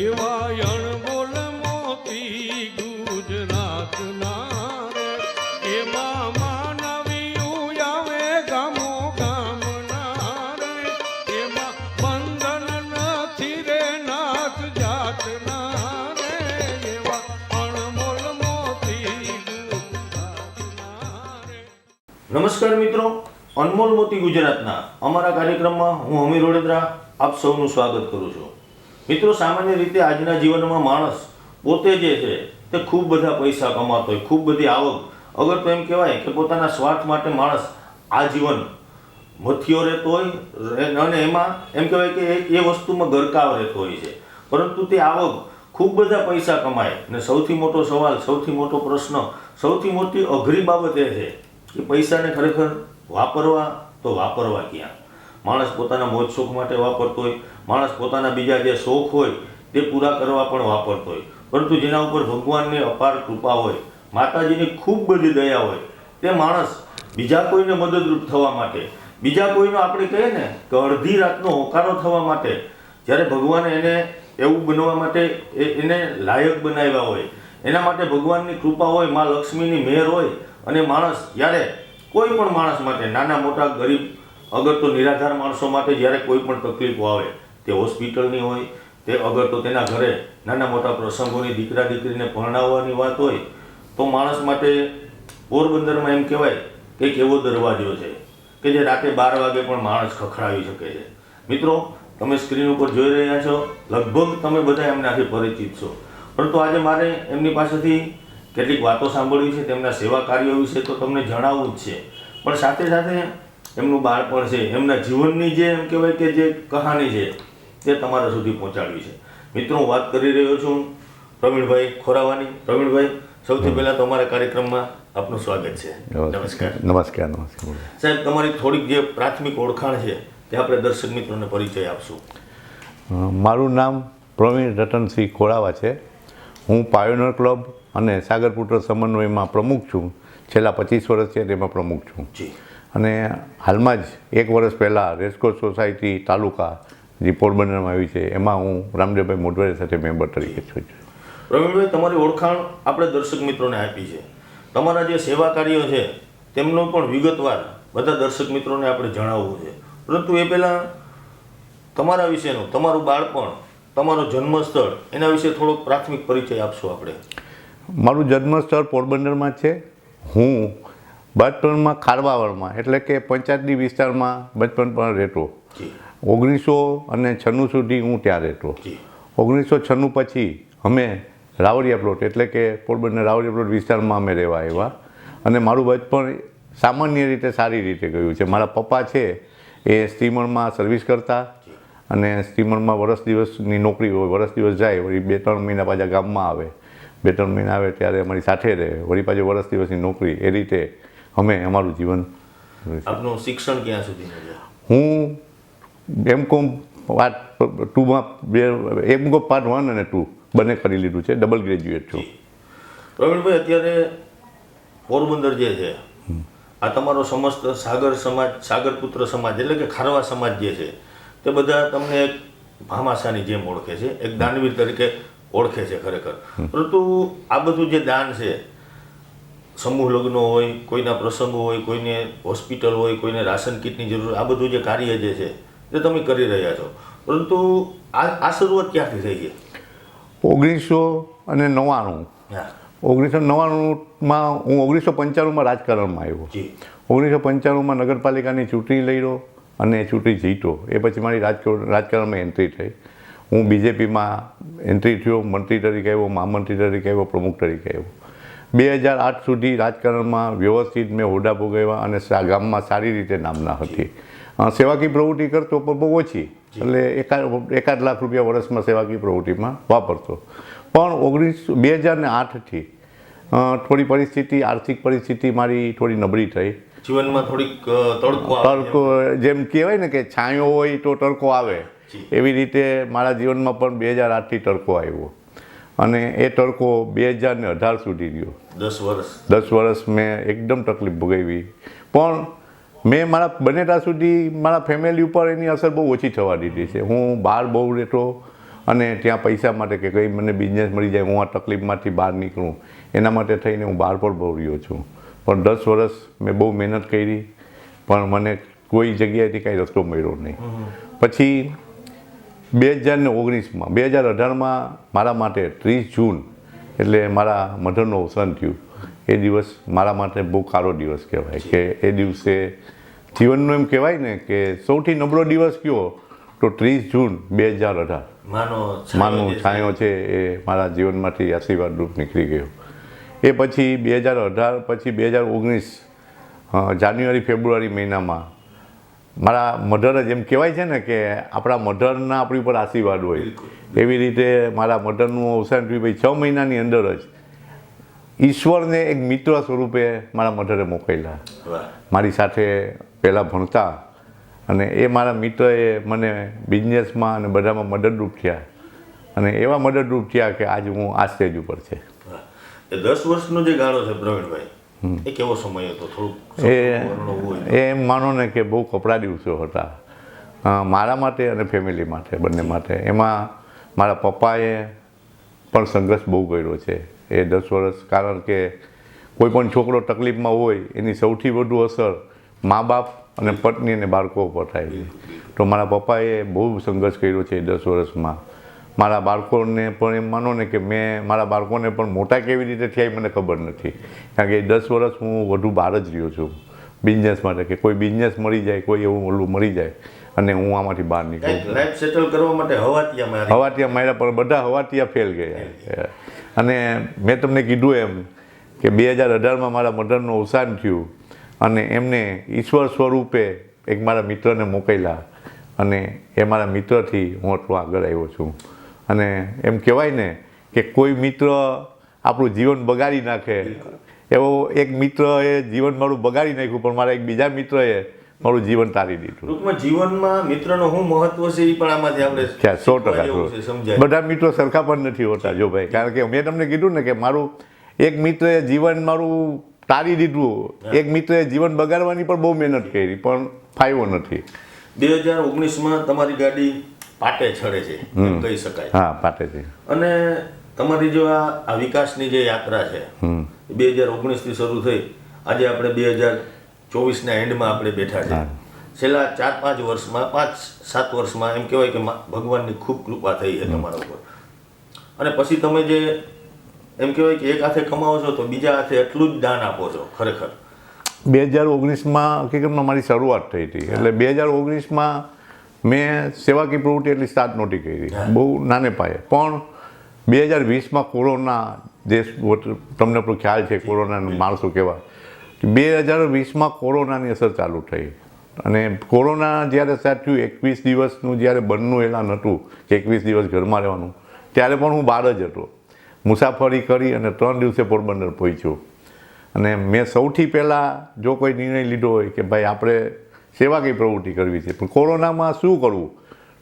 એવા બોલ મોતી ગુજરાતના એમાં માનવીયું આવે ગામો ગામના એમાં બંધન નથી રે નાથ જાતના નમસ્કાર મિત્રો, અનમોલ મોતી ગુજરાતના અમારા કાર્યક્રમમાં હું અમીર વડોદરા આપ સૌનું સ્વાગત કરું છું. મિત્રો, સામાન્ય રીતે આજના જીવનમાં માણસ પોતે જે છે તે ખૂબ બધા પૈસા કમાતો હોય, ખૂબ બધી આવક. અગર તો એમ કહેવાય કે પોતાના સ્વાર્થ માટે માણસ આજીવન મથિયો રહેતો હોય અને એમાં એમ કહેવાય કે એ વસ્તુમાં ગરકાવ રહેતો હોય છે. પરંતુ તે આવક ખૂબ બધા પૈસા કમાય. અને સૌથી મોટો સવાલ, સૌથી મોટો પ્રશ્ન, સૌથી મોટી અઘરી બાબત એ છે કે પૈસાને ખરેખર વાપરવા તો વાપરવા ક્યાં? માણસ પોતાના મોજ શોખ માટે વાપરતો હોય માણસ પોતાના બીજા જે શોખ હોય, તે પૂરા કરવા પણ વાપરતો હોય. પરંતુ જેના ઉપર ભગવાનની અપાર કૃપા હોય, માતાજીની ખૂબ બધી દયા હોય, તે માણસ બીજા કોઈને મદદરૂપ થવા માટે, બીજા કોઈનો આપણે કહીએ ને કે અડધી રાતનો હોકારો થવા માટે, જ્યારે ભગવાને એને એવું બનવા માટે એને લાયક બનાવ્યા હોય, એના માટે ભગવાનની કૃપા હોય, મા લક્ષ્મીની મહેર હોય, અને માણસ જ્યારે કોઈ પણ માણસ માટે, નાના મોટા ગરીબ, અગર તો નિરાધાર માણસો માટે જ્યારે કોઈ પણ તકલીફો આવે તે હોસ્પિટલની હોય, તે અગર તો તેના ઘરે નાના મોટા પ્રસંગોની દીકરા દીકરીને ભણાવવાની વાત હોય, તો માણસ માટે પોરબંદરમાં એમ કહેવાય કે એક એવો દરવાજો છે કે જે રાતે બાર વાગે પણ માણસ ખખડાવી શકે છે. મિત્રો, તમે સ્ક્રીન ઉપર જોઈ રહ્યા છો, લગભગ તમે બધા એમનાથી પરિચિત છો. પરંતુ આજે મારે એમની પાસેથી કેટલીક વાતો સાંભળવી છે, તેમના સેવા કાર્યો વિશે તો તમને જણાવવું જ છે. પણ સાથે સાથે એમનું બાળપણ છે, એમના જીવનની જે એમ કહેવાય કે જે કહાની છે તે તમારા સુધી પહોંચાડવી છે. મિત્રો હું વાત કરી રહ્યો છું પ્રવીણભાઈ ખોરાવાની. પ્રવીણભાઈ સૌથી પહેલાં તો અમારા કાર્યક્રમમાં આપનું સ્વાગત છે. નમસ્કાર. નમસ્કાર. નમસ્કાર સાહેબ તમારી થોડીક જે પ્રાથમિક ઓળખાણ છે તે આપણે દર્શક મિત્રોને પરિચય આપશું. મારું નામ પ્રવીણ રતનસિંહ ખોરાવા છે. હું પાયોનર ક્લબ અને સાગરપુત્ર સમન્વયમાં પ્રમુખ છું. છેલ્લા પચીસ વર્ષ છે તેમાં પ્રમુખ છું. અને હાલમાં જ એક વર્ષ પહેલાં રેસ્કોર્સ સોસાયટી તાલુકા જે બનાવવામાં આવી છે. એમાં હું રામદેવભાઈ મોઢવાડિયા સાથે મેમ્બર તરીકે છું. રવિભાઈ તમારી ઓળખાણ આપણે દર્શક મિત્રોને આપી છે. તમારા જે સેવા કાર્યો છે તેમનો પણ વિગતવાર બધા દર્શક મિત્રોને આપણે જણાવવું છે. પરંતુ એ પહેલાં તમારા વિશેનું તમારું બાળપણ તમારું જન્મસ્થળ એના વિશે થોડોક પ્રાથમિક પરિચય આપશો આપણે? મારું જન્મસ્થળ પોરબંદરમાં છે. હું બચપણમાં ખારવાવળમાં એટલે કે પંચાયતની વિસ્તારમાં બચપણ પણ રહેતો. ઓગણીસો અને છન્નું સુધી હું ત્યાં રહેતો. ઓગણીસો છન્નું પછી અમે રાવડિયા પ્લોટ એટલે કે પોરબંદર રાવડિયા પ્લોટ વિસ્તારમાં અમે રહેવા આવ્યા. અને મારું બચપણ સામાન્ય રીતે સારી રીતે ગયું છે. મારા પપ્પા છે એ સ્ટીમરમાં સર્વિસ કરતા અને સ્ટીમરમાં વરસ દિવસની નોકરી હોય વરસ દિવસ જાય વળી બે ત્રણ મહિના પાછા ગામમાં આવે. બે ત્રણ મહિના આવે ત્યારે અમારી સાથે રહે વળી પાછી વરસ દિવસની નોકરી એ રીતે અમે અમારું જીવન. આપનું શિક્ષણ ક્યાં સુધીનું છે? હું એમ કોમ પાર્ટ ટુમાં બે એમ કોમ પાર્ટ વન અને ટુ બંને કરી લીધું છે ડબલ ગ્રેજ્યુએટ છું. પ્રવીણભાઈ અત્યારે પોરબંદર જે છે આ તમારો સમસ્ત સાગર સમાજ સાગરપુત્ર સમાજ એટલે કે ખારવા સમાજ જે છે તે બધા તમને એક ભામાશાની જેમ ઓળખે છે એક દાનવીર તરીકે ઓળખે છે ખરેખર. પરંતુ આ બધું જે દાન છે સમૂહ લગ્ન હોય કોઈના પ્રસંગો હોય કોઈને હોસ્પિટલ હોય કોઈને રાશન કીટની જરૂર આ બધું જે કાર્ય જે છે તે તમે કરી રહ્યા છો. પરંતુ આ આ શરૂઆત ક્યાંથી થઈ છે? ઓગણીસો અને નવ્વાણું. ઓગણીસો નવ્વાણુંમાં હું ઓગણીસો પંચાણુંમાં રાજકારણમાં આવ્યો. ઓગણીસો પંચાણુંમાં નગરપાલિકાની ચૂંટણી લડ્યો અને ચૂંટણી જીતો એ પછી મારી રાજકારણ રાજકારણમાં એન્ટ્રી થઈ. હું બીજેપીમાં એન્ટ્રી થયો મંત્રી તરીકે આવ્યો મહામંત્રી તરીકે આવ્યો પ્રમુખ તરીકે આવ્યો. બે હજાર આઠ સુધી રાજકારણમાં વ્યવસ્થિત મેં હોદ્દા ભોગવ્યા અને ગામમાં સારી રીતે નામના હતી. સેવાકીય પ્રવૃત્તિ કરતો પણ બહુ ઓછી. એટલે એકાદ એકાદ લાખ રૂપિયા વર્ષમાં સેવાકીય પ્રવૃત્તિમાં વાપરતો. પણ ઓગણીસ બે હજાર ને આઠથી થોડી પરિસ્થિતિ આર્થિક પરિસ્થિતિ મારી થોડી નબળી થઈ. જીવનમાં થોડીક તડકો તડકો જેમ કહેવાય ને કે છાંયો હોય તો તડકો આવે. એવી રીતે મારા જીવનમાં પણ બે હજાર આઠથી તડકો આવ્યો. અને એ તડકો બે હજાર ને અઢાર સુધી રહ્યો. દસ વર્ષ. દસ વર્ષ મેં એકદમ તકલીફ ભોગવી. પણ મેં મારા બને ત્યાં સુધી મારા ફેમિલી ઉપર એની અસર બહુ ઓછી થવા દીધી છે. હું બહાર બહુ રહેતો અને ત્યાં પૈસા માટે કે કંઈ મને બિઝનેસ મળી જાય હું આ તકલીફમાંથી બહાર નીકળું એના માટે થઈને હું બહાર પણ બહુ રહ્યો છું. પણ દસ વર્ષ મેં બહુ મહેનત કરી પણ મને કોઈ જગ્યાએથી કાંઈ રસ્તો મળ્યો નહીં. પછી બે હજાર ને ઓગણીસમાં બે હજાર અઢારમાં મારા માટે ત્રીસ જૂન એટલે મારા મધરનું અવસાન થયું. એ દિવસ મારા માટે બહુ કાળો દિવસ કહેવાય કે એ દિવસે જીવનનો એમ કહેવાય ને કે સૌથી નબળો દિવસ કયો? તો ત્રીસ જૂન બે હજાર અઢાર માનો. છાંયો છે એ મારા જીવનમાંથી આશીર્વાદ રૂપ નીકળી ગયો. એ પછી બે હજાર અઢાર પછી બે હજાર ઓગણીસ જાન્યુઆરી ફેબ્રુઆરી મહિનામાં મારા મધર જ એમ કહેવાય છે ને કે આપણા મધરના આપણી ઉપર આશીર્વાદ હોય. એવી રીતે મારા મધરનું અવસાન થયું ભાઈ છ મહિનાની અંદર જ ઈશ્વરને એક મિત્ર સ્વરૂપે મારા મધરે મોકલ્યા. મારી સાથે પહેલાં ભણતા અને એ મારા મિત્રએ મને બિઝનેસમાં અને બધામાં મદદરૂપ થયા. અને એવા મદદરૂપ થયા કે આજે હું આ સ્ટેજ ઉપર છે. દસ વર્ષનો જે ગાળો છે પ્રવીણભાઈ એ કેવો સમય હતો? થોડુંક એ એમ માનો ને કે બહુ કપરા દિવસો હતા. મારા માટે અને ફેમિલી માટે બંને માટે. એમાં મારા પપ્પાએ પણ સંઘર્ષ બહુ કર્યો છે. એ દસ વર્ષ કારણ કે કોઈ પણ છોકરો તકલીફમાં હોય એની સૌથી વધુ અસર મા બાપ અને પત્ની અને બાળકો ઉપર થાય છે. તો મારા પપ્પાએ બહુ સંઘર્ષ કર્યો છે એ દસ વર્ષમાં. મારા બાળકોને પણ એમ માનો ને કે મેં મારા બાળકોને પણ મોટા કેવી રીતે થયા એ મને ખબર નથી. કારણ કે દસ વર્ષ હું વધુ બહાર જ રહ્યો છું. બિઝનેસ માટે કે કોઈ બિઝનેસ મળી જાય કોઈ એવું ઓલું મળી જાય અને હું આમાંથી બહાર નીકળું લાઈફ સેટલ કરવા માટે હવાતિયા હવાટિયા માર્યા પણ બધા હવાટિયા ફેલ ગયા. અને મેં તમને કીધું એમ કે બે હજાર અઢારમાં મારા મધરનું અવસાન થયું અને એમને ઈશ્વર સ્વરૂપે એક મારા મિત્રને મોકલ્યા અને એ મારા મિત્રથી હું આટલું આગળ આવ્યો છું. અને એમ કહેવાય ને કે કોઈ મિત્ર આપણું જીવન બગાડી નાખે. એવો એક મિત્રએ જીવન મારું બગાડી નાખ્યું પણ મારા એક બીજા મિત્રએ મારું જીવન તારી દીધું. ટૂંકમાં જીવનમાં મિત્રનો શું મહત્વ છે એ પણ આમાંથી આપણે સો ટકા બધા મિત્રો સરખા પણ નથી હોતા જો ભાઈ. કારણ કે મેં તમને કીધું ને કે મારું એક મિત્રએ જીવન મારું તારી દીધું. એક મિત્રએ જીવન બગાડવાની પણ બહુ મહેનત કરી પણ ફાયવો નથી. બે હજાર ઓગણીસમાં તમારી ગાડી પાટે છડે છે કહી શકાય. હા પાટેથી અને તમારી જો આ વિકાસની જે યાત્રા છે બે હજાર ઓગણીસથી શરૂ થઈ. આજે આપણે બે હજાર ચોવીસના એન્ડમાં આપણે બેઠા છે. છેલ્લા ચાર પાંચ વર્ષમાં પાંચ સાત વર્ષમાં એમ કહેવાય કે ભગવાનની ખૂબ કૃપા થઈ છે તમારા ઉપર. અને પછી તમે જે એમ કહેવાય કે એક હાથે કમાવો છો તો બીજા હાથે એટલું જ દાન આપો છો ખરેખર. બે હજાર ઓગણીસમાં હકીકતમાં મારી શરૂઆત થઈ હતી. એટલે બે હજાર ઓગણીસમાં મેં સેવાકીય પ્રવૃત્તિ એટલી સ્ટાર્ટ નહોતી કરી. બહુ નાને પાયે. પણ બે હજાર વીસમાં કોરોના દેશ તમને પણ ખ્યાલ છે કોરોનાના માણસો કેવા. બે હજાર વીસમાં કોરોનાની અસર ચાલુ થઈ. અને કોરોના જ્યારે સ્ટાર્ટ થયું એકવીસ દિવસનું જ્યારે બંધનું એલાન હતું કે એકવીસ દિવસ ઘરમાં રહેવાનું ત્યારે પણ હું બહાર જ હતો. મુસાફરી કરી અને ત્રણ દિવસે પોરબંદર પહોંચ્યો. અને મેં સૌથી પહેલાં જો કોઈ નિર્ણય લીધો હોય કે ભાઈ આપણે સેવા કઈ પ્રવૃત્તિ કરવી છે. પણ કોરોનામાં શું કરવું?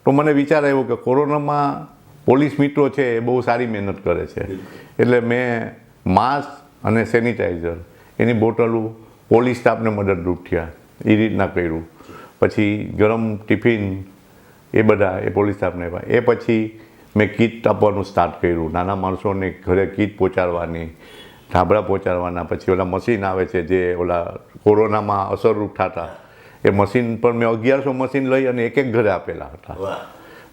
તો મને વિચાર આવ્યો કે કોરોનામાં પોલીસ મિત્રો છે એ બહુ સારી મહેનત કરે છે. એટલે મેં માસ્ક અને સેનિટાઈઝર એની બોટલો પોલીસ સ્ટાફને મદદરૂપ થયા. એ રીતના કર્યું. પછી ગરમ ટિફિન એ બધા એ પોલીસ સ્ટાફને આપ્યા. એ પછી મેં કીટ આપવાનું સ્ટાર્ટ કર્યું. નાના માણસોને ઘરે કીટ પહોંચાડવાની, ધાબળા પહોંચાડવાના, પછી ઓલા મશીન આવે છે જે ઓલા કોરોનામાં અસરરૂપ થતા. એ મશીન પણ મેં અગિયારસો મશીન લઈ અને એક એક ઘરે આપેલા હતા.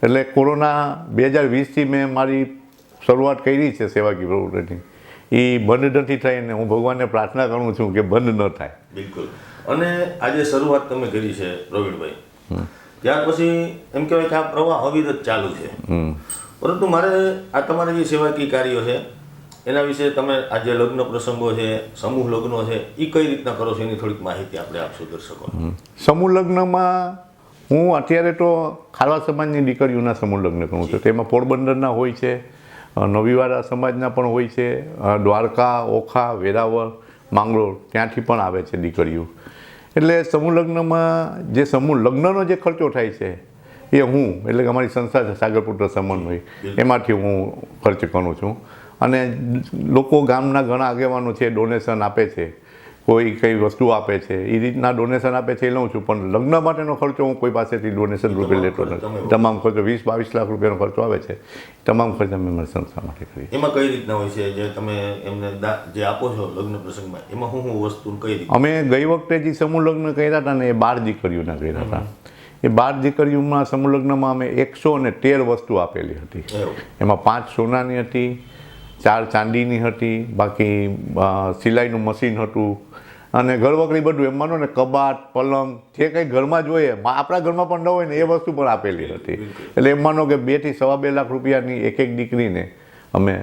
એટલે કોરોના બે હજાર વીસથી મેં મારી શરૂઆત કરી છે સેવાકી પ્રવૃત્તિની. એ બંધ નથી થઈ અને હું ભગવાનને પ્રાર્થના કરું છું કે બંધ ન થાય. બિલકુલ. અને આજે શરૂઆત તમે કરી છે પ્રવીણભાઈ ત્યાર પછી એમ કહેવાય કે આ પ્રવાહ અવિરત ચાલુ છે. પરંતુ મારે આ તમારા જે સેવાકીય કાર્યો છે એના વિશે તમે આ જે લગ્ન પ્રસંગો છે સમૂહ લગ્નો છે એ કઈ રીતના કરો છો એની થોડીક માહિતી આપણે આપશો દર્શકો. સમૂહ લગ્નમાં હું અત્યારે તો ખારવા સમાજની દીકરીઓના સમૂહ લગ્ન કરું છું. તેમાં પોરબંદરના હોય છે નવીવાડા સમાજના પણ હોય છે દ્વારકા ઓખા વેરાવળ માંગરોળ ત્યાંથી પણ આવે છે દીકરીઓ. એટલે સમૂહ લગ્નમાં જે સમૂહ લગ્નનો જે ખર્ચો થાય છે એ હું એટલે કે અમારી સંસ્થા છે સાગરપુત્ર સમન્વય એમાંથી હું ખર્ચ કરું છું. અને લોકો ગામના ઘણા આગેવાનો છે ડોનેશન આપે છે કોઈ કઈ વસ્તુ આપે છે એ રીતના ડોનેશન આપે છે એ લઉં છું. પણ લગ્ન માટેનો ખર્ચો હું કોઈ પાસેથી ડોનેશન રૂપે લેતો નથી. તમામ ખર્ચો વીસ બાવીસ લાખ રૂપિયાનો ખર્ચો આવે છે. તમામ ખર્ચ અમે મારી સંસ્થા માટે કરીએ એમાં કઈ રીતના હોય છે? જે તમે એમને જે આપો છો લગ્ન પ્રસંગમાં એમાં હું હું વસ્તુ કઈ અમે ગઈ વખતે જે સમૂહ લગ્ન કર્યા હતા ને એ બાર દીકરીઓના કર્યા હતા. એ બાર દીકરીઓમાં સમૂહ લગ્નમાં અમે એકસો અને તેર વસ્તુ આપેલી હતી. એમાં પાંચ સોનાની હતી ચાર ચાંદીની હતી બાકી સિલાઈનું મશીન હતું. અને ઘરવકરી બધું એમ માનો ને કબાટ પલંગ જે કંઈ ઘરમાં જોઈએ આપણા ઘરમાં પણ ન હોય ને એ વસ્તુ પણ આપેલી હતી. એટલે એમ માનો કે બેથી સવા બે લાખ રૂપિયાની એક એક દીકરીને અમે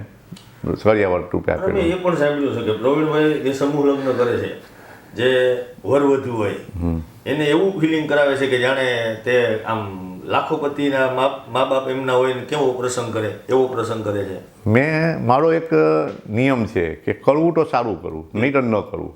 સળિયાવટ રૂપે આપેલું. એ પણ સાંભળ્યું છે કે પ્રવીણભાઈ જે સમૂહ લગ્ન કરે છે. જે વર વધુ હોય એને એવું ફિલિંગ કરાવે છે કે જાણે તે આમ લાખોપતિના મા બાપ એમના હોય ને કેવો પ્રસંગ કરે એવો પ્રસંગ કરે છે? મેં મારો એક નિયમ છે કે કરવું તો સારું કરવું નહીં તો ન કરવું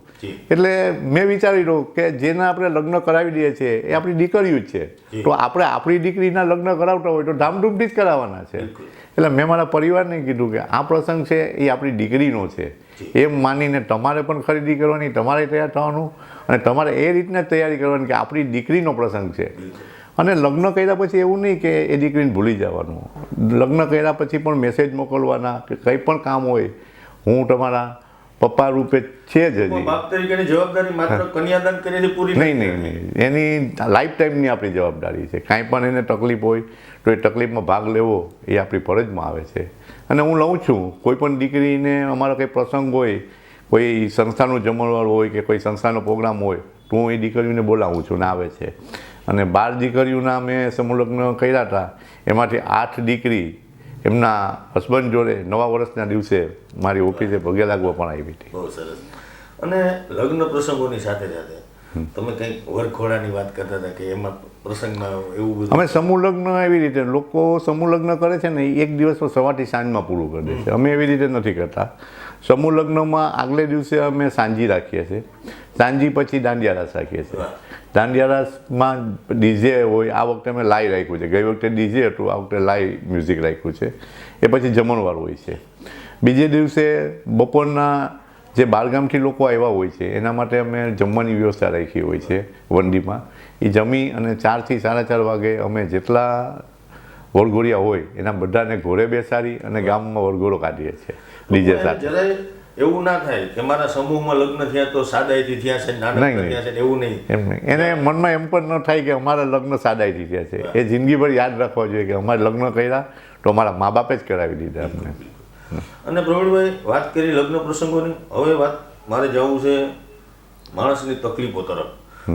એટલે મેં વિચારી રહ્યું કે જેને આપણે લગ્ન કરાવી દઈએ છીએ એ આપણી દીકરીઓ જ છે. તો આપણે આપણી દીકરીના લગ્ન કરાવતા હોય તો ધામધૂમથી જ કરાવવાના છે. એટલે મેં મારા પરિવારને કીધું કે આ પ્રસંગ છે એ આપણી દીકરીનો છે. એમ માનીને તમારે પણ ખરીદી કરવાની તમારે તૈયાર થવાનું અને તમારે એ રીતના તૈયારી કરવાની કે આપણી દીકરીનો પ્રસંગ છે. અને લગ્ન કર્યા પછી એવું નહીં કે એ દીકરીને ભૂલી જવાનું. લગ્ન કર્યા પછી પણ મેસેજ મોકલવાના કે કંઈ પણ કામ હોય હું તમારા પપ્પા રૂપે છે જ હજી. નહીં નહીં નહીં. એની લાઈફ ટાઈમની આપણી જવાબદારી છે. કાંઈ પણ એને તકલીફ હોય તો એ તકલીફમાં ભાગ લેવો એ આપણી ફરજમાં આવે છે. અને હું લઉં છું. કોઈ પણ દીકરીને અમારો કંઈ પ્રસંગ હોય કોઈ સંસ્થાનું જમણવાર હોય કે કોઈ સંસ્થાનો પ્રોગ્રામ હોય તો હું એ દીકરીને બોલાવું છું ને આવે છે. અને બાર દીકરીઓના મેં સમૂહલગ્ન કર્યા હતા. એમાંથી આઠ દીકરી એમના હસબન્ડ જોડે નવા વર્ષના દિવસે મારી ઓફિસે પગે લાગવા પણ આવી હતી. બહુ સરસ. અને લગ્ન પ્રસંગોની સાથે સાથે તમે કંઈક વરખોડાની વાત કરતા હતા કે એમાં પ્રસંગમાં એવું બધું અમે સમૂહ લગ્ન એવી રીતે લોકો સમૂહ લગ્ન કરે છે ને એક દિવસમાં સવારથી સાંજમાં પૂરું કરી દે છે. અમે એવી રીતે નથી કરતા. સમૂહ લગ્નમાં આગલે દિવસે અમે સાંજી રાખીએ છીએ. સાંજી પછી દાંડિયા રાસ રાખીએ છીએ. દાંડિયા રાસમાં ડીજે હોય આ વખતે અમે લાઈ રાખ્યું છે. ગઈ વખતે ડીજે હતું આ વખતે લાઈ મ્યુઝિક રાખ્યું છે. એ પછી જમણવાર હોય છે. બીજે દિવસે બપોરના જે બારગામથી લોકો આવ્યા હોય છે એના માટે અમે જમવાની વ્યવસ્થા રાખી હોય છે વંડીમાં. એ જમી અને ચારથી સાડા ચાર વાગે અમે જેટલા વરઘોડિયા હોય એના બધાને ઘોડે બેસાડી અને ગામમાં વળઘોડો કાઢીએ છીએ ડીજે સાથે. એવું ના થાય કે મારા સમૂહમાં લગ્ન થયા તો સાદાઈથી થયા છે નહીં. થયા છે એવું નહીં. એમ નહીં. એને મનમાં એમ પણ ન થાય કે અમારા લગ્ન સાદાઈથી થયા છે. એ જિંદગીભર યાદ રાખવા જોઈએ કે અમારે લગ્ન કર્યા તો અમારા મા બાપે જ કરાવી દીધા અમને. અને પ્રવીણભાઈ વાત કરી લગ્ન પ્રસંગોની. હવે વાત મારે જવું છે માણસની તકલીફો તરફ.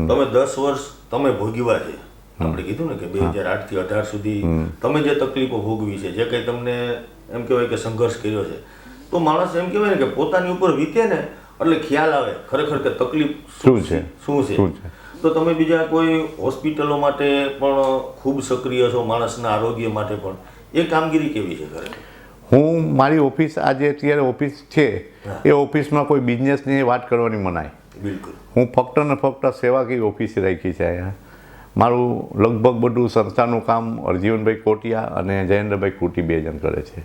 તમે દસ વર્ષ તમે ભોગવ્યા છે. આપણે કીધું ને કે બે હજાર આઠથી અઢાર સુધી તમે જે તકલીફો ભોગવી છે જે કંઈ તમને એમ કહેવાય કે સંઘર્ષ કર્યો છે તો માણસ એમ કહેવાય ને કે પોતાની ઉપર વીતે ને એટલે ખ્યાલ આવે ખરેખર કે તકલીફ શું છે? શું છે? શું છે? તો તમે બીજા કોઈ હોસ્પિટલો માટે પણ ખૂબ સક્રિય છો માણસના આરોગ્ય માટે પણ એ કામગીરી કેવી છે ઘરે? હું મારી ઓફિસ આજે અત્યારે ઓફિસ છે એ ઓફિસમાં કોઈ બિઝનેસની વાત કરવાની મનાય. બિલકુલ. હું ફક્ત ને ફક્ત સેવાકીય ઓફિસ રાખી છે અહીંયા. મારું લગભગ બધું સંસ્થાનું કામ અરજીવનભાઈ કોટિયા અને જયેન્દ્રભાઈ કોટી બે જણ કરે છે.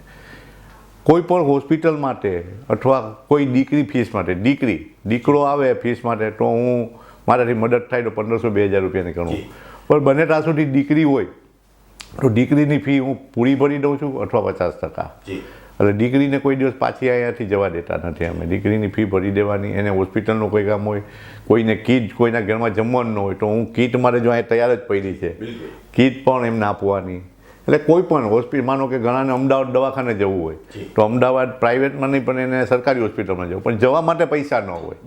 કોઈ પણ હોસ્પિટલ માટે અથવા કોઈ દીકરી ફીસ માટે દીકરી દીકરો આવે ફીસ માટે તો હું મારાથી મદદ થાય તો પંદરસો બે હજાર રૂપિયાની કરું પણ બને ત્યાં સુધી દીકરી હોય તો દીકરીની ફી હું પૂરી ભરી દઉં છું અથવા પચાસ ટકા. એટલે દીકરીને કોઈ દિવસ પાછી અહીંયાથી જવા દેતા નથી અમે. દીકરીની ફી ભરી દેવાની એને હોસ્પિટલનું કોઈ કામ હોય કોઈને કીટ કોઈના ઘરમાં જમવાનું ન હોય તો હું કીટ મારે જો અહીંયા તૈયાર જ પડી છે. કીટ પણ એમને આપવાની. એટલે કોઈ પણ હોસ્પિટલ માનો કે ઘણાને અમદાવાદ દવાખાને જવું હોય તો અમદાવાદ પ્રાઇવેટમાં નહીં પણ એને સરકારી હોસ્પિટલમાં જવું. પણ જવા માટે પૈસા ન હોય.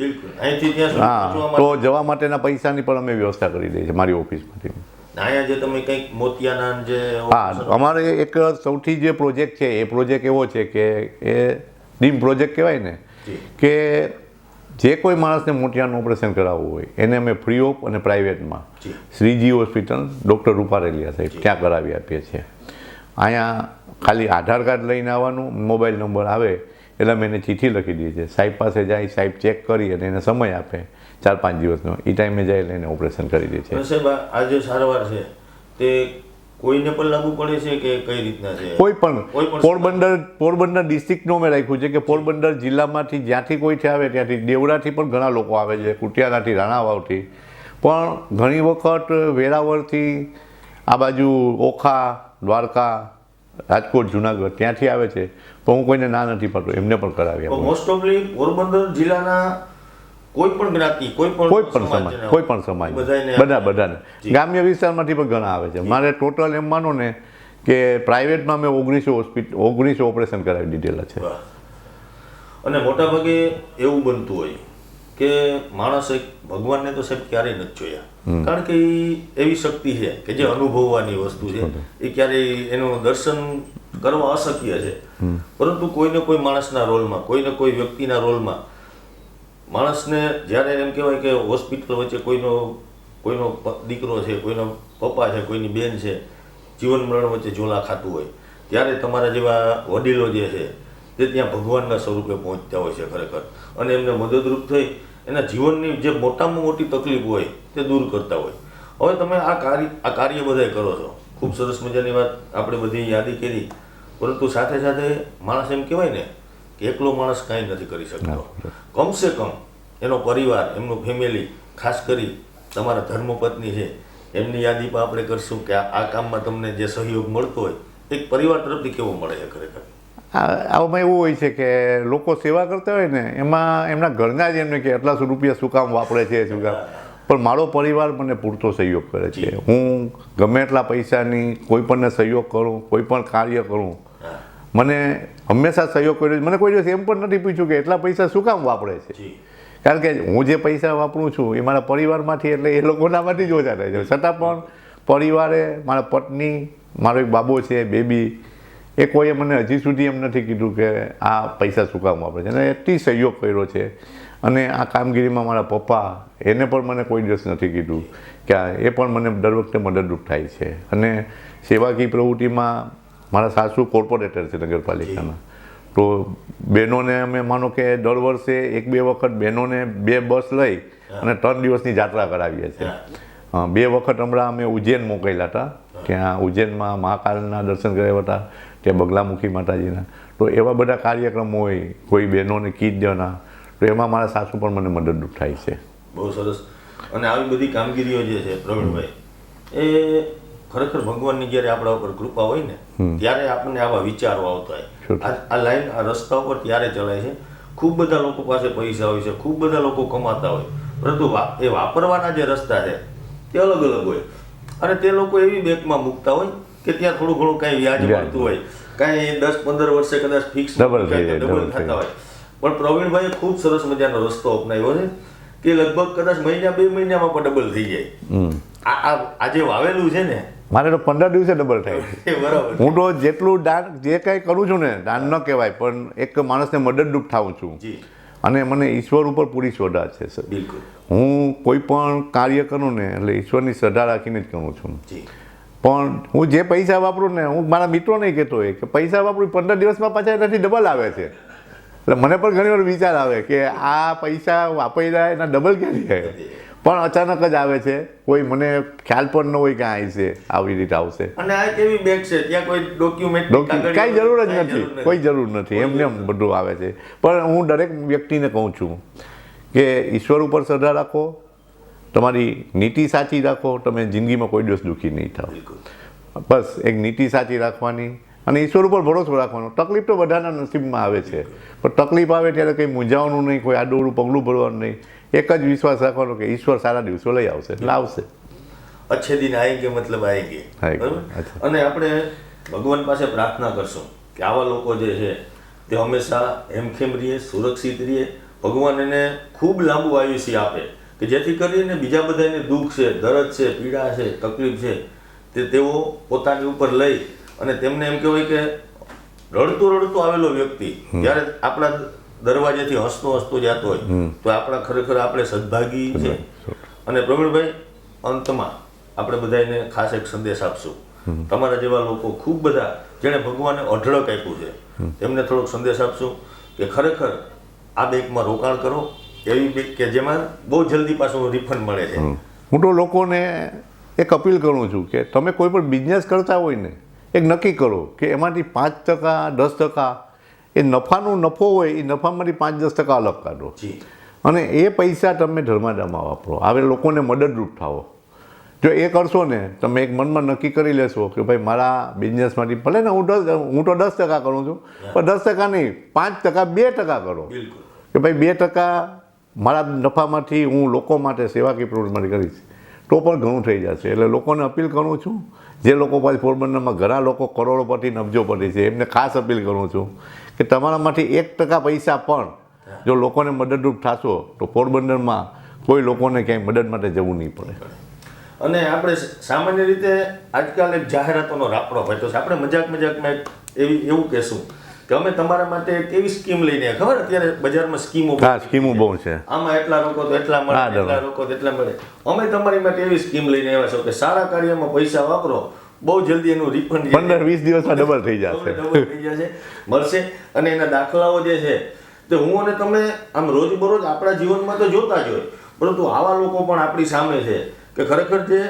હા તો જવા માટેના પૈસાની પણ અમે વ્યવસ્થા કરી દઈએ છીએ મારી ઓફિસમાંથી. અહીંયા જે તમે કંઈક મોતિયાના જે હા અમારે એક સૌથી જે પ્રોજેક્ટ છે એ પ્રોજેક્ટ એવો છે કે એ ડીમ પ્રોજેક્ટ કહેવાય ને કે જે કોઈ માણસને મોતિયાનું ઓપરેશન કરાવવું હોય એને અમે ફ્રી ઓફ અને પ્રાઇવેટમાં શ્રીજી હોસ્પિટલ ડૉક્ટર રૂપારેલિયા સાહેબ ત્યાં કરાવી આપીએ છીએ. અહીંયા ખાલી આધાર કાર્ડ લઈને આવવાનું મોબાઈલ નંબર આવે એટલે અમે એને ચિઠ્ઠી લખી દઈએ છીએ. સાહેબ પાસે જાય સાહેબ ચેક કરી અને એને સમય આપે. ચાર પાંચ દિવસનો. એ ટાઈમે જાય લઈને ઓપરેશન કરી દે છે. સાહેબ આ જે સારવાર છે તે કોઈને પણ લાગુ પડે છે કે કઈ રીતના છે? કોઈ પણ. પોરબંદર પોરબંદર ડિસ્ટ્રિક્ટનું મેં રાખ્યું છે કે પોરબંદર જિલ્લામાંથી જ્યાંથી કોઈથી આવે ત્યાંથી. દેવડાથી પણ ઘણા લોકો આવે છે કુટિયાનાથી રાણાવાવથી. પણ ઘણી વખત વેરાવળથી આ બાજુ ઓખા દ્વારકા રાજકોટ જુનાગઢ ત્યાંથી આવે છે. પણ હું કોઈને ના નથી પાડતો એમને પણ કરાવી મોસ્ટ ઓફલી પોરબંદર જિલ્લાના કોઈ પણ જ્ઞાતિ કોઈ પણ કોઈ પણ સમાજ કોઈ પણ સમાજ બધા બધાને. ગ્રામ્ય વિસ્તારમાંથી પણ ઘણા આવે છે. મારે ટોટલ એમ માનો ને કે પ્રાઇવેટમાં મેં ઓગણીસો હોસ્પિટલ ઓગણીસો ઓપરેશન કરાવી દીધેલા છે. અને મોટાભાગે એવું બનતું હોય કે માણસ એક ભગવાનને તો સાહેબ ક્યારેય નથી જોયા. કારણ કે એવી શક્તિ છે કે જે અનુભવવાની વસ્તુ છે. એ ક્યારેય એનું દર્શન કરવા અશક્ય છે. પરંતુ કોઈને કોઈ માણસના રોલમાં કોઈને કોઈ વ્યક્તિના રોલમાં માણસને જ્યારે એમ કહેવાય કે હોસ્પિટલ વચ્ચે કોઈનો કોઈનો દીકરો છે, કોઈનો પપ્પા છે, કોઈની બેન છે, જીવન મરણ વચ્ચે ઝોલા ખાતું હોય, ત્યારે તમારા જેવા વડીલો જે છે, તે ત્યાં ભગવાનના સ્વરૂપે પહોંચતા હોય છે ખરેખર. અને એમને મદદરૂપ થઈ એના જીવનની જે મોટામાં મોટી તકલીફ હોય, તે દૂર કરતા હોય. હવે તમે આ કાર્ય આ કાર્ય બધાય કરો છો. ખૂબ સરસ મજાની વાત આપણે બધી યાદી કરી. પરંતુ સાથે સાથે માણસ એમ કહેવાય ને એકલો માણસ કાંઈ નથી કરી શકતો. કમસે કમ એનો પરિવાર એમનું ફેમિલી ખાસ કરી તમારા ધર્મપત્ની છે એમની યાદી પણ આપણે કરશું કે આ કામમાં તમને જે સહયોગ મળતો હોય એક પરિવાર તરફથી કેવો મળે છે ખરેખર? આ- આમાં એવું હોય છે કે લોકો સેવા કરતા હોય ને એમાં એમના ઘરના જ એમને કે આટલા સો રૂપિયા શું કામ વાપરે છે શું કામ? પણ મારો પરિવાર મને પૂરતો સહયોગ કરે છે. હું ગમે એટલા પૈસાની કોઈ પણને સહયોગ કરું કોઈ પણ કાર્ય કરું મને હંમેશા સહયોગ કર્યો છે. મને કોઈ દિવસ એમ પણ નથી પૂછ્યું કે એટલા પૈસા શું કામ વાપરે છે? કારણ કે હું જે પૈસા વાપરું છું એ મારા પરિવારમાંથી એટલે એ લોકોનામાંથી જ ઓછા થાય છે. છતાં પણ પરિવારે મારા પત્ની મારો એક બાબો છે બેબી એ કોઈએ મને હજી સુધી એમ નથી કીધું કે આ પૈસા શું કામ વાપરે છે. અને એટલી સહયોગ કર્યો છે. અને આ કામગીરીમાં મારા પપ્પા એને પણ મને કોઈ દિવસ નથી કીધું કે આ- એ પણ મને દર વખતે મદદરૂપ થાય છે. અને સેવાકીય પ્રવૃત્તિમાં મારા સાસુ કોર્પોરેટર છે નગરપાલિકાના. તો બહેનોને અમે માનો કે દર વર્ષે એક બે વખત બહેનોને બે બસ લઈ અને ત્રણ દિવસની જાત્રા કરાવીએ છીએ. બે વખત હમણાં અમે ઉજ્જૈન મોકલેલા હતા. ત્યાં ઉજ્જૈનમાં મહાકાલના દર્શન કર્યા હતા ત્યાં બગલામુખી માતાજીના. તો એવા બધા કાર્યક્રમો હોય કોઈ બહેનોને કીટ દેવાના તો એમાં મારા સાસુ પણ મને મદદરૂપ થાય છે. બહુ સરસ. અને આવી બધી કામગીરીઓ જે છે પ્રવીણભાઈ એ ખરેખર ભગવાનની જ્યારે આપણા ઉપર કૃપા હોય ને ત્યારે આપણને આવા વિચારો આવતા હોય. આ લાઈન આ રસ્તા ઉપર ત્યારે ચલાય છે. ખૂબ બધા લોકો પાસે પૈસા હોય છે ખૂબ બધા લોકો કમાતા હોય. પરંતુ એ વાપરવાના જે રસ્તા છે તે અલગ અલગ હોય. અને તે લોકો એવી બેંકમાં મૂકતા હોય કે ત્યાં થોડું ઘણું કાંઈ વ્યાજ. મળતું હોય. કાંઈ દસ પંદર વર્ષે કદાચ ફિક્સ ડબલ થતા હોય પણ પ્રવીણભાઈએ ખૂબ સરસ મજાનો રસ્તો અપનાવ્યો છે કે લગભગ કદાચ મહિના બે મહિનામાં પણ ડબલ થઈ જાય. આ આ આ વાવેલું છે ને મારે તો પંદર દિવસે ડબલ થાય. હું તો જેટલું દાન જે કંઈ કરું છું ને દાન ન કહેવાય પણ એક માણસને મદદરૂપ થાઉં છું. અને મને ઈશ્વર ઉપર પૂરી શ્રદ્ધા છે સર. હું કોઈ પણ કાર્ય કરું ને એટલે ઈશ્વરની શ્રદ્ધા રાખીને જ કરું છું. પણ હું જે પૈસા વાપરું ને હું મારા મિત્રો નહીં કહેતો હોય કે પૈસા વાપરું પંદર દિવસમાં પાછા એનાથી ડબલ આવે છે. એટલે મને પણ ઘણી વાર વિચાર આવે કે આ પૈસા વાપરી રહ્યા એના ડબલ ક્યાંથી આવે પણ અચાનક જ આવે છે. કોઈ મને ખ્યાલ પણ ન હોય કે આ આવી રીતે આવશે. અને આ કેવી બેંક છે ત્યાં કોઈ ડોક્યુમેન્ટ ડોક્યુ- કાંઈ જરૂર જ નથી કોઈ જરૂર નથી એમને એમ બધું આવે છે. પણ હું દરેક વ્યક્તિને કહું છું કે ઈશ્વર ઉપર શ્રદ્ધા રાખો તમારી નીતિ સાચી રાખો તમે જિંદગીમાં કોઈ દિવસ દુઃખી નહીં થાવ. બસ એક નીતિ સાચી રાખવાની અને ઈશ્વર ઉપર ભરોસો રાખવાનો. તકલીફ તો બધાના નસીબમાં આવે છે. પણ તકલીફ આવે ત્યારે કંઈ મૂંઝાવાનું નહીં કોઈ આડોડું પગલું ભરવાનું નહીં. એક જ વિશ્વાસ રાખવાનો કે ઈશ્વર સારા દિવસો લઈ આવશે લાવશે અચ્છે દિન આએંગે મતલબ આએંગે બરાબર? અને આપણે ભગવાન પાસે પ્રાર્થના કરશું કે આવા લોકો જે છે તે હંમેશા હેમખેમ રહીએ સુરક્ષિત રહીએ. ભગવાન એને ખૂબ લાંબુ આયુષ્ય આપે કે જેથી કરીને બીજા બધાને દુઃખ છે દરદ છે પીડા છે તકલીફ છે તે તેઓ પોતાની ઉપર લઈ અને તેમને એમ કહેવાય કે રડતો રડતો આવેલો વ્યક્તિ. જ્યારે આપણા દરવાજેથી હસતો હસતો જતો હોય તો આપણા ખરેખર આપણે સદભાગી છે. અને પ્રવીણભાઈ અંતમાં આપણે બધાને ખાસ એક સંદેશ આપશું. તમારા જેવા લોકો ખૂબ બધા જેણે ભગવાને અઢળક આપ્યું છે. એમને થોડોક સંદેશ આપશું કે ખરેખર આ બેંકમાં રોકાણ કરો એવી બેંક કે જેમાં બહુ જલ્દી પાછું રિફંડ મળે છે. હું તો લોકોને એક અપીલ કરું છું કે તમે કોઈ પણ બિઝનેસ કરતા હોય ને એક નક્કી કરો કે એમાંથી પાંચ ટકા દસ ટકા એ નફાનો નફો હોય એ નફામાંથી પાંચ દસ ટકા અલગ કાઢો. અને એ પૈસા તમે ધર્માદામાં વાપરો. હવે લોકોને મદદરૂપ થાવો જો એ કરશો ને તમે એક મનમાં નક્કી કરી લેશો કે ભાઈ મારા બિઝનેસમાંથી ભલે ને હું દસ હું તો દસ ટકા કરું છું પણ દસ ટકા નહીં પાંચ ટકા બે ટકા કરો. કે ભાઈ બે ટકા મારા નફામાંથી હું લોકો માટે સેવાકીય પ્રવૃત્તિમાંથી કરીશ તો પણ ઘણું થઈ જશે. એટલે લોકોને અપીલ કરું છું જે લોકો પાછી પોરબંદરમાં ઘણા લોકો કરોડોપતિ નબજોપતિ છે એમને ખાસ અપીલ કરું છું કે તમારામાંથી એક ટકા પૈસા પણ જો લોકોને મદદરૂપ થશો તો પોરબંદરમાં કોઈ લોકોને ક્યાંય મદદ માટે જવું નહીં પડે. અને આપણે સામાન્ય રીતે આજકાલ એક જાહેરાતોનો રાપડો હોય તો આપણે મજાક મજાકમાં એક એવી એવું કહેશું કે અમે તમારા માટે એક એવી સ્કીમ લઈને ખબર? અત્યારે બજારમાં સ્કીમો હા સ્કીમો બહુ છે. આમાં એટલા લોકો તો એટલા મળે એટલા રોકો લોકો તો એટલા મળે. અમે તમારી માટે એવી સ્કીમ લઈને આવ્યા છો કે સારા કાર્યમાં પૈસા વાપરો બહુ જલ્દી એનું રિફંડ પંદર વીસ દિવસમાં ડબલ થઈ જશે. ડબલ થઈ જશે. મળશે. અને એના દાખલાઓ જે છે તે હું અને તમે આમ રોજબરોજ આપણા જીવનમાં તો જોતા જ હોય. પરંતુ આવા લોકો પણ આપણી સામે છે કે ખરેખર જે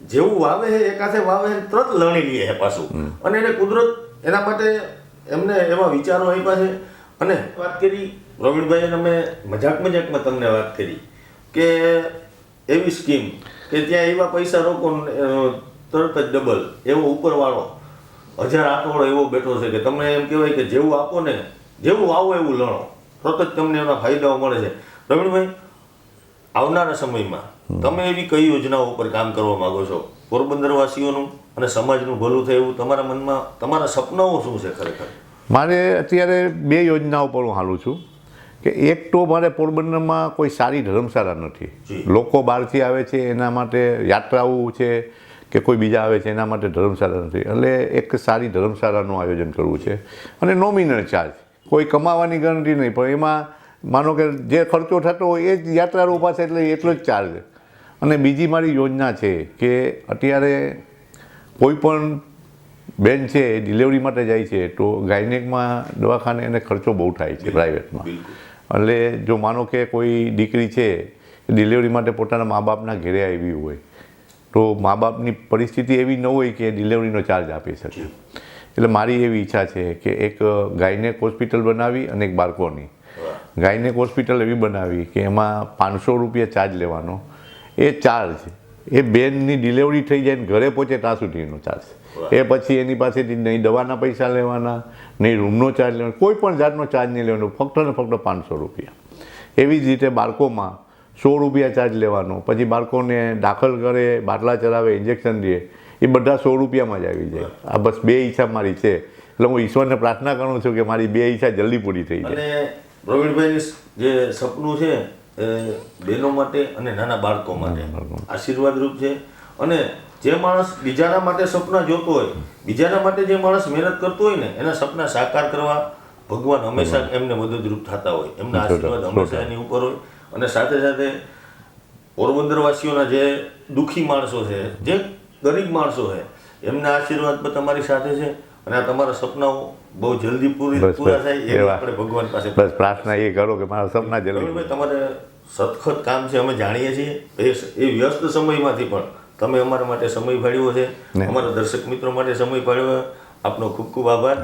જેવું વાવે છે એકાથે વાવે તરત લણી લે છે પાછું. અને એને કુદરત એના માટે એમને એવા વિચારો આપ્યા છે. અને વાત કરી પ્રવીણભાઈ અમે મજાક મજાકમાં તમને વાત કરી કે એવી સ્કીમ કે ત્યાં એવા પૈસા રોકો તરત જ ડબલ એવો ઉપરવાળો. હજાર આંકડો એવો બેઠો છે કે તમે એમ કહેવાય કે જેવું આપો ને જેવું આવો એવું લણો. તરત જ તમને એના ફાયદાઓ મળે છે. પ્રવીણભાઈ આવનારા સમયમાં તમે એવી કઈ યોજનાઓ ઉપર કામ કરવા માંગો છો? પોરબંદરવાસીઓનું અને સમાજનું ભલું થાય એવું તમારા મનમાં તમારા સપનાઓ શું છે ખરેખર? મારે અત્યારે બે યોજનાઓ પર હું હાલું છું કે એક તો મારે પોરબંદરમાં કોઈ સારી ધર્મશાળા નથી. લોકો બહારથી આવે છે એના માટે યાત્રાઓ છે કે કોઈ બીજા આવે છે એના માટે ધર્મશાળા નથી. એટલે એક સારી ધર્મશાળાનું આયોજન કરવું છે. અને નોમિનલ ચાર્જ કોઈ કમાવાની ગણતરી નહીં પણ એમાં માનો કે જે ખર્ચો થતો હોય એ જ યાત્રાળુ પાસે એટલે એટલો જ ચાર્જ અને બીજી મારી યોજના છે કે અત્યારે કોઈ પણ બેન છે એ ડિલિવરી માટે જાય છે તો ગાયનેકમાં દવાખાને એને ખર્ચો બહુ થાય છે પ્રાઇવેટમાં એટલે જો માનો કે કોઈ દીકરી છે ડિલિવરી માટે પોતાના મા બાપના ઘરે આવી હોય તો મા બાપની પરિસ્થિતિ એવી ન હોય કે ડિલિવરીનો ચાર્જ આપી શકે. એટલે મારી એવી ઈચ્છા છે કે એક ગાયનેક હોસ્પિટલ બનાવી અને એક બાળકોની. ગાયનેક હોસ્પિટલ એવી બનાવી કે એમાં પાંચસો રૂપિયા ચાર્જ લેવાનો. એ ચાર્જ, એ બેનની ડિલિવરી થઈ જાય ને ઘરે પહોંચે ત્યાં સુધીનો ચાર્જ. એ પછી એની પાસેથી નહીં દવાના પૈસા લેવાના, નહીં રૂમનો ચાર્જ લેવાનો, કોઈ પણ જાતનો ચાર્જ નહીં લેવાનો, ફક્ત ને ફક્ત પાંચસો રૂપિયા. એવી જ રીતે બાળકોમાં સો રૂપિયા ચાર્જ લેવાનો. પછી બાળકોને દાખલ કરે બાટલા ચલાવે ઇન્જેક્શન દે એ બધા સો રૂપિયામાં જ આવી જાય. આ બસ બે ઈચ્છા મારી છે. એટલે હું ઈશ્વરને પ્રાર્થના કરું છું કે મારી બે ઈચ્છા જલ્દી પૂરી થઈ જાય. અને પ્રવીણભાઈની જે સપનું છે એ બહેનો માટે અને નાના બાળકો માટે. આશીર્વાદરૂપ છે. અને જે માણસ બીજાના માટે સપના જોતો હોય બીજાના માટે જે માણસ મહેનત કરતો હોય ને એના સપના સાકાર કરવા ભગવાન હંમેશા એમને મદદરૂપ થતા હોય. એમના આશીર્વાદ હંમેશા એની ઉપર હોય. અને સાથે સાથે પોરબંદરવાસીઓના જે દુઃખી માણસો છે જે ગરીબ માણસો છે એમના આશીર્વાદ પણ તમારી સાથે છે અને આ તમારા સપનાઓ બહુ જલ્દી પૂરી પૂરા થાય એ આપણે ભગવાન પાસે બસ પ્રાર્થના એ કરો કે મારા સપના જલ્દી તમારે સખત કામ છે અમે જાણીએ છીએ. એ એ વ્યસ્ત સમયમાંથી પણ તમે અમારા માટે સમય ફાળ્યો છે. અમારા દર્શક મિત્રો માટે સમય ફાળ્યો આપનો ખૂબ ખૂબ આભાર.